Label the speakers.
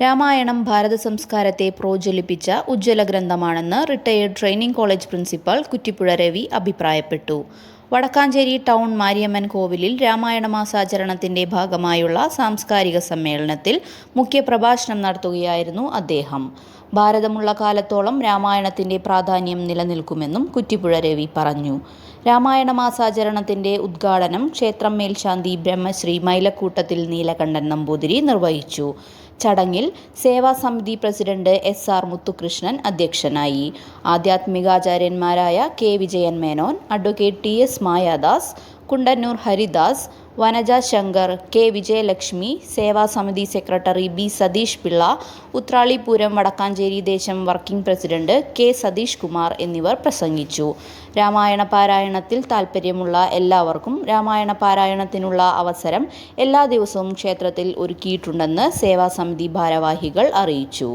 Speaker 1: രാമായണം ഭാരത സംസ്കാരത്തെ പ്രോജ്വലിപ്പിച്ച ഉജ്ജ്വല ഗ്രന്ഥമാണെന്ന് retired training college principal Kuttippuzha Ravi അഭിപ്രായപ്പെട്ടു. വടക്കാഞ്ചേരി ടൗൺ മാരിയമ്മൻ കോവിലിൽ രാമായണ മാസാചരണത്തിന്റെ ഭാഗമായുള്ള സാംസ്കാരിക സമ്മേളനത്തിൽ മുഖ്യപ്രഭാഷണം നടത്തുകയായിരുന്നു അദ്ദേഹം. ഭാരതമുള്ള കാലത്തോളം രാമായണത്തിന്റെ പ്രാധാന്യം നിലനിൽക്കുമെന്നും കുറ്റിപ്പുഴ രവി പറഞ്ഞു. രാമായണ മാസാചരണത്തിന്റെ ഉദ്ഘാടനം ക്ഷേത്രം മേൽശാന്തി ബ്രഹ്മശ്രീ മൈലക്കൂട്ടത്തിൽ നീലകണ്ഠൻ നമ്പൂതിരി നിർവഹിച്ചു. ചടങ്ങിൽ Sevasamithi president S R Muthukrishnan അധ്യക്ഷനായി. ആധ്യാത്മികാചാര്യന്മാരായ K Vijayan Menon advocate T S Mayadas Kundannoor Haridas Vanaja Shankar K. Vijayalakshmi Sevasamithi secretary B. Satheesh Pillai Uthralipooram Wadakkanchery ദേശം working president K. Satheesh Kumar എന്നിവർ പ്രസംഗിച്ചു. രാമായണ പാരായണത്തിൽ താൽപ്പര്യമുള്ള എല്ലാവർക്കും രാമായണ പാരായണത്തിനുള്ള അവസരം എല്ലാ ദിവസവും ക്ഷേത്രത്തിൽ ഒരുക്കിയിട്ടുണ്ടെന്ന് സേവാസമിതി ഭാരവാഹികൾ അറിയിച്ചു.